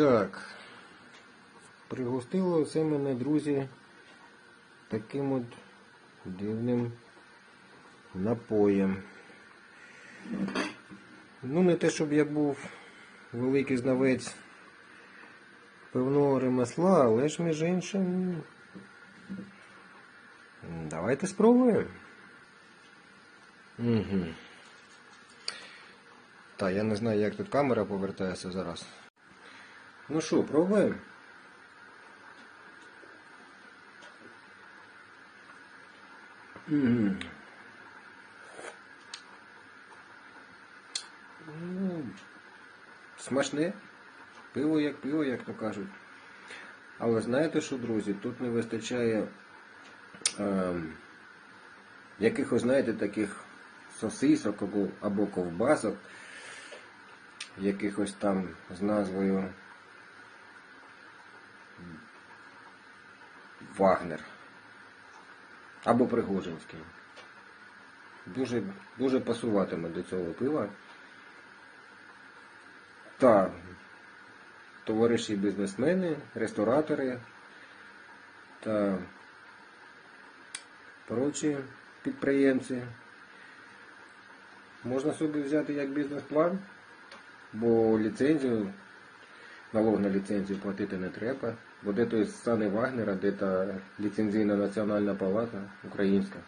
Так. Пригостило це мене, друзі, таким от дивним напоєм. Ну, не те, щоб я був великий знавець певного ремесла, але ж між іншим. Давайте спробуємо. Угу. Так, я не знаю, як тут камера повертається зараз. Ну що, пробуємо? Ну, смачне. Пиво як пиво, як то кажуть. Але знаєте що, друзі, тут не вистачає ем, якихось, знаєте, таких сосисок або, або ковбасок, якихось там з назвою Вагнер. Або Пригожинський. Дуже, дуже пасуватиме до цього пива. Та товариші бізнесмени, ресторатори та прочі підприємці. Можна собі взяти як бізнес-план, бо ліцензію, налог на ліцензію платити не треба, бо де той стане Вагнера, де та ліцензійна національна палата українська.